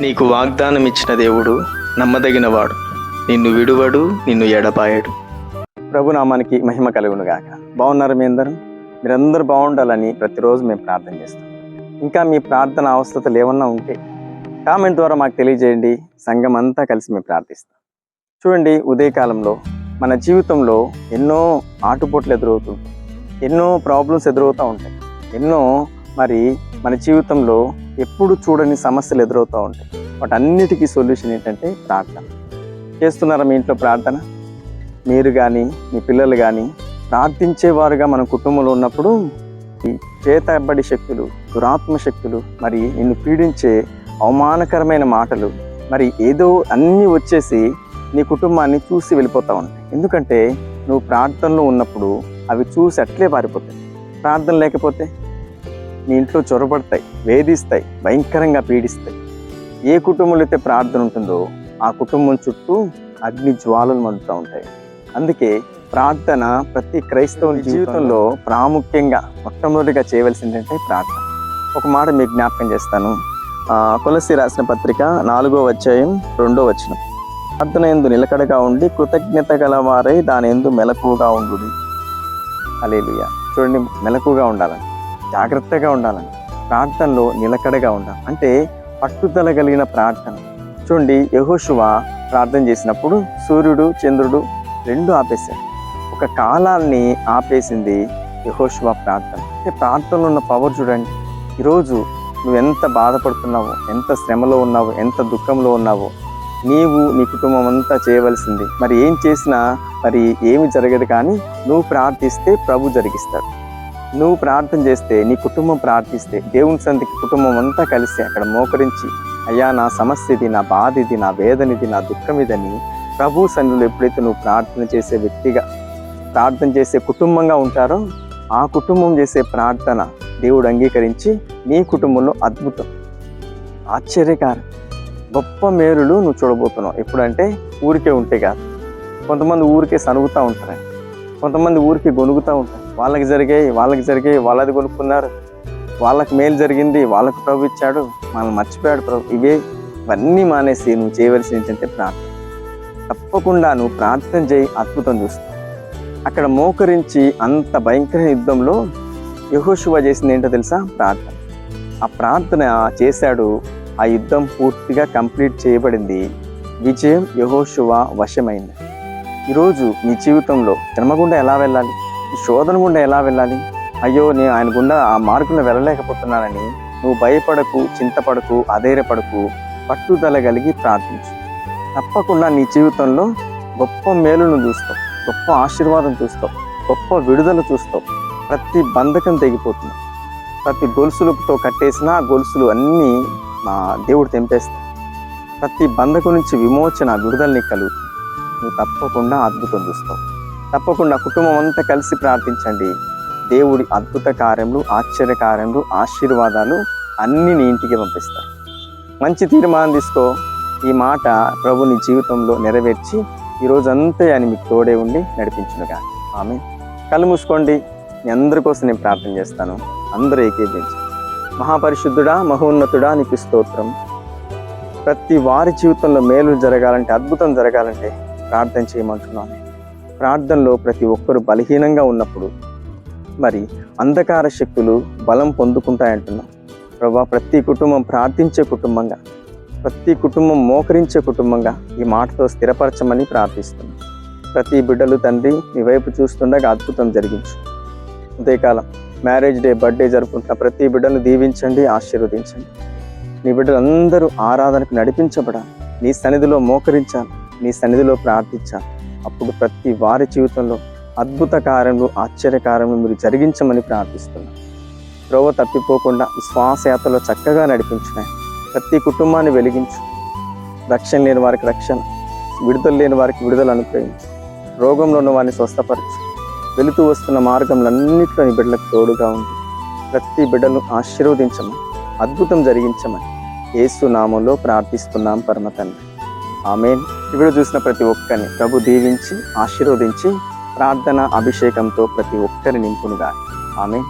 నీకు వాగ్దానం ఇచ్చిన దేవుడు నమ్మదగినవాడు. నిన్ను విడువడు నిన్ను ఎడపాయడు ప్రభునామానికి మహిమ కలుగును గాక. బాగున్నారు మీ అందరం? మీరందరూ బాగుండాలని ప్రతిరోజు మేము ప్రార్థన చేస్తాం. ఇంకా మీ ప్రార్థన అవసరతలు ఏమన్నా ఉంటే కామెంట్ ద్వారా మాకు తెలియజేయండి. సంఘం అంతా కలిసి మేము ప్రార్థిస్తాం. చూడండి ఉదయకాలంలో మన జీవితంలో ఎన్నో ఆటుపోట్లు ఎదురవుతుంటాయి. ఎన్నో ప్రాబ్లమ్స్ ఎదురవుతూ ఉంటాయి. ఎన్నో మరి మన జీవితంలో ఎప్పుడు చూడని సమస్యలు ఎదురవుతూ ఉంటాయి. వాటన్నిటికీ సొల్యూషన్ ఏంటంటే ప్రార్థన. చేస్తున్నారా మీ ఇంట్లో ప్రార్థన? మీరు కానీ మీ పిల్లలు కానీ ప్రార్థించేవారుగా మన కుటుంబంలో ఉన్నప్పుడు ఈ చేతబడి శక్తులు దురాత్మ శక్తులు మరి నిన్ను పీడించే అవమానకరమైన మాటలు మరి ఏదో అన్నీ వచ్చేసి నీ కుటుంబాన్ని చూసి వెళ్ళిపోతా ఉంటాయి. ఎందుకంటే నువ్వు ప్రార్థనలో ఉన్నప్పుడు అవి చూసి అట్లే పారిపోతాయి. ప్రార్థన లేకపోతే నీ ఇంట్లో చొరబడతాయి వేధిస్తాయి భయంకరంగా పీడిస్తాయి. ఏ కుటుంబంలో అయితే ప్రార్థన ఉంటుందో ఆ కుటుంబం చుట్టూ అగ్ని జ్వాలలు మండుతూ ఉంటాయి. అందుకే ప్రార్థన ప్రతి క్రైస్తవుని జీవితంలో. ప్రాముఖ్యంగా మొట్టమొదటిగా చేయవలసింది అంటే ప్రార్థన. ఒక మాట మీకు జ్ఞాపకం చేస్తాను. ఆ, కొలసి రాసిన పత్రిక నాలుగో అధ్యాయం రెండో వచనం. ప్రార్థన ఎందు నిలకడగా ఉండి కృతజ్ఞత గలవారై దాని ఎందు మెలకువగా ఉండు అలేలుయ చూడండి మెలకువగా ఉండాలని. జాగ్రత్తగా ఉండాలని ప్రార్థనలో నిలకడగా ఉండాలి. అంటే పట్టుదల కలిగిన ప్రార్థన. చూడండి యహోశువ ప్రార్థన చేసినప్పుడు సూర్యుడు చంద్రుడు రెండు ఆపేశారు. ఒక కాలాన్ని ఆపేసింది యహోశువ ప్రార్థన. అంటే ప్రార్థనలో ఉన్న పవర్ చూడండి. ఈరోజు నువ్వు ఎంత బాధపడుతున్నావో ఎంత శ్రమలో ఉన్నావో ఎంత దుఃఖంలో ఉన్నావో నీవు నీ కుటుంబం అంతా చేయవలసింది. మరి ఏం చేసినా మరి ఏమి జరగదు కానీ నువ్వు ప్రార్థిస్తే ప్రభు జరిగిస్తాడు. నువ్వు ప్రార్థన చేస్తే నీ కుటుంబం ప్రార్థిస్తే దేవుని సంధికి కుటుంబం అంతా కలిసి అక్కడ మోకరించి అయ్యా నా సమస్య ఇది నా బాధ ఇది నా వేదన ఇది నా దుఃఖం ఇదని ప్రభు సన్నిధిలో ఎప్పుడైతే నువ్వు ప్రార్థన చేసే వ్యక్తిగా ప్రార్థన చేసే కుటుంబంగా ఉంటారో ఆ కుటుంబం చేసే ప్రార్థన దేవుడు అంగీకరించి నీ కుటుంబంలో అద్భుతం ఆశ్చర్యకారం గొప్ప మేలులు నువ్వు చూడబోతున్నావు. ఎప్పుడంటే ఊరికే ఉంటే కాదు. కొంతమంది ఊరికే సనుగుతూ ఉంటారు కొంతమంది ఊరికి గొనుగుతూ ఉంటారు. వాళ్ళకి జరిగాయి వాళ్ళకి జరిగాయి వాళ్ళది కొనుక్కున్నారు. వాళ్ళకి మేలు జరిగింది వాళ్ళకు ప్రభు ఇచ్చాడు మనల్ని మర్చిపోయాడు ప్రభు. ఇవే ఇవన్నీ మానేసి నువ్వు చేయవలసింది ఏంటంటే ప్రార్థన. తప్పకుండా నువ్వు ప్రార్థన చేయి అద్భుతం చూస్తావు. అక్కడ మోకరించి అంత భయంకర యుద్ధంలో యహోశువ చేసింది ఏంటో తెలుసా? ప్రార్థన. ఆ ప్రార్థన చేశాడు. ఆ యుద్ధం పూర్తిగా కంప్లీట్ చేయబడింది. విజయం యహోశువ వశమైంది. ఈరోజు నీ జీవితంలో జన్మ గుండా ఎలా వెళ్ళాలి? ఈ శోధన గుండా ఎలా వెళ్ళాలి? అయ్యో నేను ఆయన గుండా ఆ మార్గంలో వెళ్ళలేకపోతున్నానని నువ్వు భయపడకు చింతపడకు అధైర్యపడకు పట్టుదల కలిగి ప్రార్థించు. తప్పకుండా నీ జీవితంలో గొప్ప మేలును చూస్తావు గొప్ప ఆశీర్వాదం చూస్తావు గొప్ప విడుదల చూస్తావు. ప్రతి బంధకం తెగిపోతుంది. ప్రతి గొలుసులతో కట్టేసిన ఆ గొలుసులు అన్నీ మా దేవుడు తెంపేస్తాయి ప్రతి బంధకం నుంచి విమోచన విడుదల నీకు కలుగుతుంది. నువ్వు తప్పకుండా అద్భుతం చూస్తావు. తప్పకుండా కుటుంబం అంతా కలిసి ప్రార్థించండి. దేవుడి అద్భుత కార్యములు ఆశ్చర్య కార్యములు ఆశీర్వాదాలు అన్నీ నీ ఇంటికి పంపిస్తాయి మంచి తీర్మానం తీసుకో. ఈ మాట ప్రభు నీ జీవితంలో నెరవేర్చి ఈ రోజంతా ఆయన మీకు తోడే ఉండి నడిపించునుగా. ఆమె కళ్ళు మూసుకోండి. మీ అందరి కోసం నేను ప్రార్థన చేస్తాను. అందరూ ఏకీభించి మహాపరిశుద్ధుడా మహోన్నతుడా నీకు స్తోత్రం. ప్రతి వారి జీవితంలో మేలు జరగాలంటే అద్భుతం జరగాలంటే ప్రార్థన చేయమంటున్నాను. ప్రార్థనలో ప్రతి ఒక్కరు బలహీనంగా ఉన్నప్పుడు మరి అంధకార శక్తులు బలం పొందుకుంటాయంటున్నాం. ప్రభా ప్రతి కుటుంబం ప్రార్థించే కుటుంబంగా ప్రతి కుటుంబం మోకరించే కుటుంబంగా ఈ మాటతో స్థిరపరచమని ప్రార్థిస్తున్నాం. ప్రతి బిడ్డలు తండ్రి మీ వైపు చూస్తుండగా అద్భుతం జరిగించు. ఉదయకాలం మ్యారేజ్ డే బర్త్డే జరుపుకుంటున్న ప్రతి బిడ్డను దీవించండి ఆశీర్వదించండి. నీ బిడ్డలందరూ ఆరాధనకు నడిపించబడాలి. నీ సన్నిధిలో మోకరించాలి. నీ సన్నిధిలో ప్రార్థించాలి అప్పుడు ప్రతి వారి జీవితంలో అద్భుత కార్యములు ఆశ్చర్యకార్యములు మీరు జరిగించమని ప్రార్థిస్తున్నాం. త్రోవ తప్పిపోకుండా శ్వాసయాత్రలో చక్కగా నడిపించినాయి ప్రతి కుటుంబాన్ని వెలిగించు. రక్షణ లేని వారికి రక్షణ విడుదల లేని వారికి విడుదల అనుగ్రహించు. రోగంలో ఉన్న వారిని స్వస్థపరచు. వెళుతూ వస్తున్న మార్గంలో నీ బిడ్డలకు తోడుగా ఉంది ప్రతి బిడ్డను ఆశీర్వదించమని అద్భుతం జరిగించమని ఏసు నామంలో ప్రార్థిస్తున్నాం పరమ తండ్రి. ఆమెన్. ఇప్పుడు చూసిన ప్రతి ఒక్కరిని ప్రభు దీవించి ఆశీర్వదించి ప్రార్థన అభిషేకంతో ప్రతి ఒక్కరి నింపునుగా ఆమె